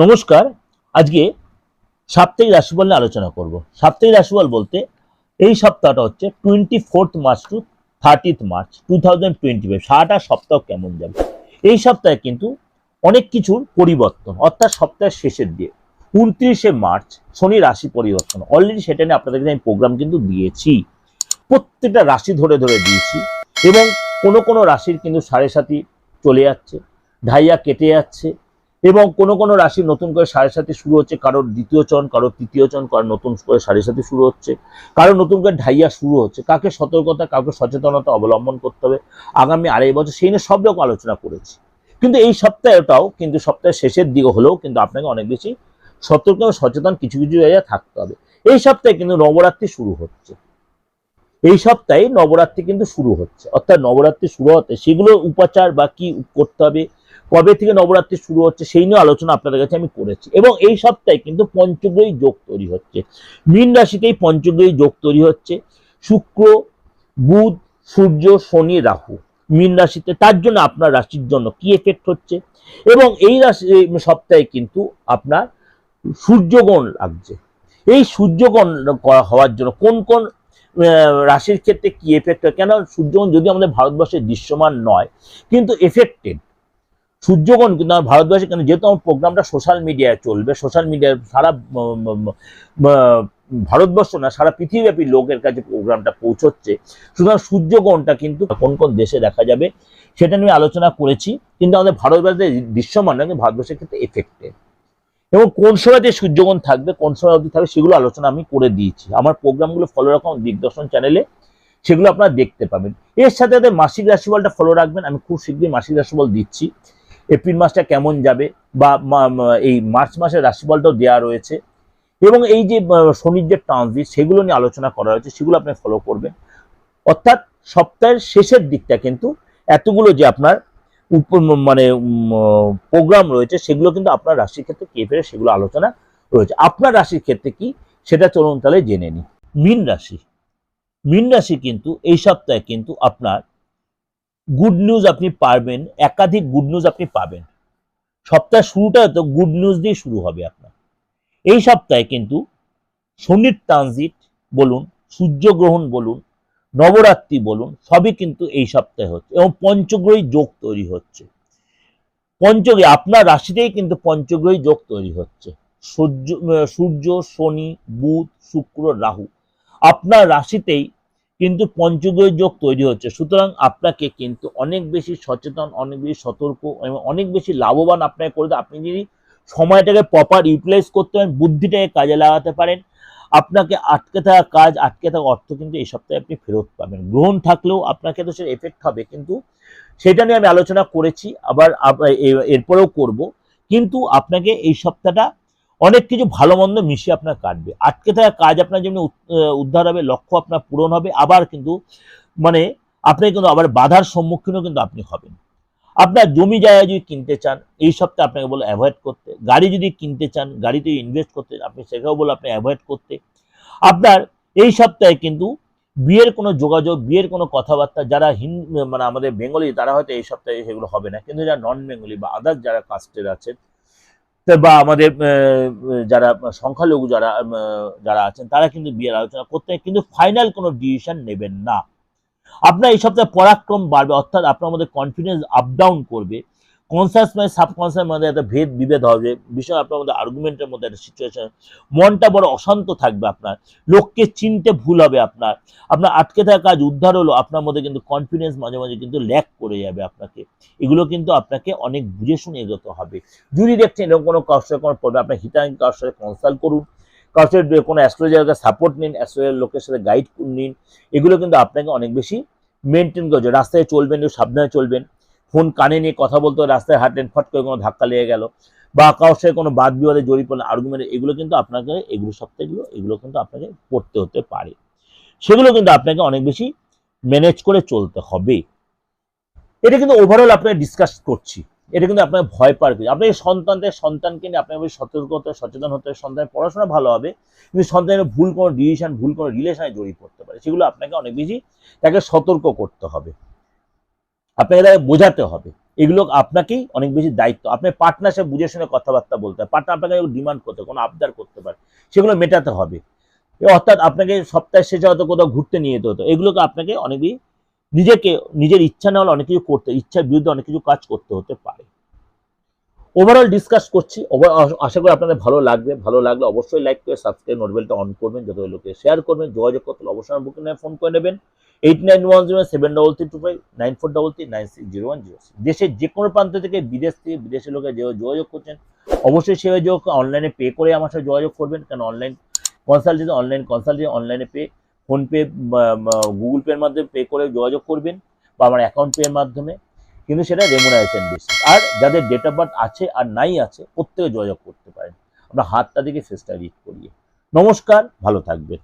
নমস্কার। আজকে সাপ্তাহিক রাশিফল নিয়ে আলোচনা করব। সাপ্তাহিক রাশিফল বলতে এই সপ্তাহটা হচ্ছে twenty fourth March to thirtieth March two thousand twenty five সারাটা সপ্তাহ কেমন যাবে? এই সপ্তাহে কিন্তু অনেক কিছুর পরিবর্তন, অর্থাৎ সপ্তাহের শেষের দিয়ে উনত্রিশে মার্চ শনি রাশি পরিবর্তন। অলরেডি সেটা নিয়ে আপনাদেরকে আমি প্রোগ্রাম কিন্তু দিয়েছি। প্রত্যেকটা রাশি ধরে ধরে দিয়েছি এবং কোনো কোনো রাশির কিন্তু সাড়ে সাথী চলে যাচ্ছে, ঢাইয়া কেটে যাচ্ছে এবং কোনো কোনো রাশি নতুন করে সাড়ে সাথে শুরু হচ্ছে, কারোর দ্বিতীয় চরণ, কারোর তৃতীয় চরণ, কারোর নতুন করে সাড়ে সাথে শুরু হচ্ছে, কারোর নতুন করে ঢাইয়া শুরু হচ্ছে। কাকে সতর্কতা, কাউকে সচেতনতা অবলম্বন করতে হবে আগামী আড়াই বছর, সেই নিয়ে সব রকম আলোচনা করেছি। কিন্তু এই সপ্তাহটাও কিন্তু সপ্তাহের শেষের দিকে হলেও কিন্তু আপনাকে অনেক বেশি সতর্ক এবং সচেতন কিছু কিছু জায়গায় থাকতে হবে। এই সপ্তাহে কিন্তু নবরাত্রি শুরু হচ্ছে। এই সপ্তাহে নবরাত্রি কিন্তু শুরু হচ্ছে। অর্থাৎ নবরাত্রি শুরু হতে সেগুলো উপাচার বা কি করতে হবে কবে থেকে নবরাত্রি শুরু হচ্ছে সেই নিয়ে আলোচনা আপনাদের কাছে আমি করেছি। এবং এই সপ্তাহে কিন্তু পঞ্চগ্রহী যোগ তৈরি হচ্ছে। মীন রাশিতেই পঞ্চগ্রহী যোগ তৈরি হচ্ছে। শুক্র, বুধ, সূর্য, শনি, রাহু মীন রাশিতে। তার জন্য আপনার রাশির জন্য কি এফেক্ট হচ্ছে? এবং এই রাশি সপ্তাহে কিন্তু আপনার সূর্যগণ লাগছে। এই সূর্যগণ হওয়ার জন্য কোন কোন রাশির ক্ষেত্রে কি এফেক্ট হয়? কেন সূর্যগণ যদি আমাদের ভারতবর্ষে দৃশ্যমান নয়, কিন্তু এফেক্টেড সূর্যগণ কিন্তু আমার ভারতবর্ষে কেন? যেহেতু আমার প্রোগ্রামটা সোশ্যাল মিডিয়ায় চলবে সোশ্যাল মিডিয়ায় সারা ভারতবর্ষ না, সারা পৃথিবীব্যাপী লোকের কাছে প্রোগ্রামটা পৌঁছচ্ছে। সুতরাং সূর্যগ্রহণটা কিন্তু কোন কোন দেশে দেখা যাবে সেটা নিয়ে আলোচনা করেছি, কিন্তু আমাদের ভারতবর্ষে দৃশ্যমান না কিন্তু ভারতবর্ষের ক্ষেত্রে এফেক্টেড এবং কোন সময়তে সূর্যগ্রহণ থাকবে, কোন সময় অবধি থাকবে, সেগুলো আলোচনা আমি করে দিয়েছি। আমার প্রোগ্রামগুলো ফলো রাখুন, দিগদর্শন চ্যানেলে সেগুলো আপনারা দেখতে পাবেন। এর সাথে সাথে মাসিক রাশিফলটা ফলো রাখবেন, আমি খুব শীঘ্রই মাসিক রাশিফল দিচ্ছি। এপ্রিল মাসটা কেমন যাবে বা এই মার্চ মাসের রাশিফলটাও দেওয়া রয়েছে। এবং এই যে শনির যে ট্রানজিট সেগুলো নিয়ে আলোচনা করা হয়েছে, সেগুলো আপনি ফলো করবেন। অর্থাৎ সপ্তাহের শেষের দিকটা কিন্তু এতগুলো যে আপনার মানে প্রোগ্রাম রয়েছে, সেগুলো কিন্তু আপনার রাশির ক্ষেত্রে কে ফেরে সেগুলো আলোচনা রয়েছে। আপনার রাশির ক্ষেত্রে কি? সেটা চলুন তাহলে জেনে নিই। মীন রাশি। মীন রাশি কিন্তু এই সপ্তাহে কিন্তু আপনার গুড নিউজ আপনি পারবেন, একাধিক গুড নিউজ আপনি পাবেন। সপ্তাহের শুরুটা তো গুড নিউজ দিয়ে শুরু হবে আপনার। এই সপ্তাহে কিন্তু শনির ট্রানজিট বলুন, সূর্যগ্রহণ বলুন, নবরাত্রি বলুন, সবই কিন্তু এই সপ্তাহে হচ্ছে এবং পঞ্চগ্রহী যোগ তৈরি হচ্ছে। পঞ্চগ্রহী, আপনার রাশিতেই কিন্তু পঞ্চগ্রহী যোগ তৈরি হচ্ছে। সূর্য সূর্য, শনি, বুধ, শুক্র, রাহু, আপনার রাশিতেই কিন্তু পঞ্চগ্রহী যোগ তৈরি হচ্ছে। সুতরাং আপনাকে কিন্তু অনেক বেশি সচেতন, অনেক বেশি সতর্ক এবং অনেক বেশি লাভবান আপনাকে করে আপনি যদি সময়টাকে প্রপার ইউটিলাইজ করতে পারেন, বুদ্ধিটাকে কাজে লাগাতে পারেন, আপনাকে আটকে থাকা কাজ, আটকে থাকা অর্থ কিন্তু এই সপ্তাহে আপনি ফেরত পাবেন। গ্রহণ থাকলেও আপনাকে তো সেটা এফেক্ট হবে, কিন্তু সেটা নিয়ে আমি আলোচনা করেছি, আবার এরপরেও করব। কিন্তু আপনাকে এই সপ্তাহটা অনেক কিছু ভালো মন্দ মিশিয়ে আপনার কাটবে। আটকে থাকা কাজ আপনার যেমনি উদ- উদ্ধার হবে, লক্ষ্য আপনার পূরণ হবে, আবার কিন্তু মানে আপনি কিন্তু আবার বাধার সম্মুখীনও কিন্তু আপনি হবেন। আপনার জমি জায়গা যদি কিনতে চান, এই সপ্তাহে আপনাকে বলে অ্যাভয়েড করতে। গাড়ি যদি কিনতে চান, গাড়িতে ইনভেস্ট করতে, আপনি সেটাও বলে আপনি অ্যাভয়েড করতে। আপনার এই সপ্তাহে কিন্তু বিয়ের কোনো যোগাযোগ, বিয়ের কোনো কথাবার্তা, যারা হিন মানে আমাদের বেঙ্গলি, তারা হয়তো এই সপ্তাহে সেগুলো হবে না। কিন্তু যারা নন বেঙ্গলি বা আদার্স যারা কাস্টের আছেন বা আমাদের যারা সংখ্যালঘু যারা যারা আছেন, তারা কিন্তু বিয়ের আলোচনা করতে, কিন্তু ফাইনাল কোনো ডিসিশন নেবেন না। আপনার এই সপ্তাহে পরাক্রম বাড়বে, অর্থাৎ আপনার মধ্যে কনফিডেন্স আপ ডাউন করবে। কনসাস মানে সাবকনসাস মধ্যে একটা ভেদ বিভেদ হবে বিষয় আপনার মধ্যে আর্গুমেন্টের মধ্যে একটা সিচুয়েশন মনটা বড় অশান্ত থাকবে আপনার, লোককে চিনতে ভুল হবে আপনার আপনার আটকে থাকা কাজ উদ্ধার হলো, আপনার মধ্যে কিন্তু কনফিডেন্স মাঝে মাঝে কিন্তু ল্যাক করে যাবে আপনাকে। এগুলো কিন্তু আপনাকে অনেক বুঝে শুনে এগোতে হবে। যদি দেখছেন এরকম কোনো সাথে কোনো প্রবলেম আপনার হিতাঙ্গ কারোর সাথে কনসাল্ট করুন। সাথে কোনো অ্যাস্ট্রোলজারকে সাপোর্ট নিন অ্যাস্ট্রোলজার লোকের সাথে গাইড নিন, এগুলো কিন্তু আপনাকে অনেক বেশি মেনটেন করছে রাস্তায় চলবেন, সাবধানে চলবেন। ফোন কানে নিয়ে কথা বলতে, রাস্তায় হাঁটেন ফট করে কোনো ধাক্কা লেগে গেল বা কারোর সাথে কোনো বাদ বিবাদে জড়িয়ে পড়লেন আর্গুমেন্ট এগুলো কিন্তু আপনাকে এগুলো সপ্তাহগুলো, এগুলো কিন্তু আপনাকে পড়তে হতে পারে। সেগুলো কিন্তু আপনাকে অনেক বেশি ম্যানেজ করে চলতে হবে। এটা কিন্তু ওভারঅল আপনাকে ডিসকাস করছি। এটা কিন্তু আপনার ভয় পাওয়ার কিছু আপনার সন্তানদের, সন্তানকে নিয়ে আপনাকে সতর্ক হতে সচেতন হতে সন্তানের পড়াশোনা ভালো হবে, কিন্তু সন্তানের ভুল কোনো ডিসিশন ভুল কোনো রিলেশনে জড়িয়ে পড়তে পারে। সেগুলো আপনাকে অনেক বেশি তাকে সতর্ক করতে হবে। আপনাকে তাকে বোঝাতে হবে। এগুলো আপনাকেই অনেক বেশি দায়িত্ব। আপনার সাথে বুঝে শুনে কথাবার্তা বলতে হয় পার্টনার আপনাকে ডিমান্ড করতে, কোনো আবদার করতে পারে সেগুলো মেটাতে হবে। অর্থাৎ আপনাকে সপ্তাহের শেষে হয়তো কোথাও ঘুরতে নিয়ে যেতে হতো। এগুলোকে আপনাকে অনেক নিজেকে, নিজের ইচ্ছা না হলে অনেক কিছু করতে, ইচ্ছার বিরুদ্ধে অনেক কিছু কাজ করতে হতে পারে। ওভারঅল ডিসকাস করছি। আশা করি আপনাদের ভালো লাগবে। ভালো লাগলে অবশ্যই লাইক করে সাবস্ক্রাইব নোটবেলটা অন করবেন। যত লোকে শেয়ার করবেন, যোগাযোগ করতে অবশ্যই বুকিং ফোন করে নেবেন। Eight nine one zero seven double three two five nine four double three nine six zero one zero যে কোনো প্রান্ত থেকে বিদেশ থেকে বিদেশের লোকে যে যোগাযোগ করছেন, অবশ্যই সে যোগ অনলাইনে পে করে আমার সাথে যোগাযোগ করবেন। কারণ অনলাইন কনসালটেন্সি অনলাইন কনসালটেন্সি অনলাইনে পে ফোনপে গুগল পের মাধ্যমে পে করে যোগাযোগ করবেন বা আমার অ্যাকাউন্ট পের মাধ্যমে। কিন্তু সেটা রেমুনারেশন বেসিস আর যাদের ডেট অফ বার্থ আছে আর নাই আছে, প্রত্যেকে যোগাযোগ করতে পারেন। আমরা হাতটা দিকে ফেসটা রিড করিয়ে। নমস্কার, ভালো থাকবেন।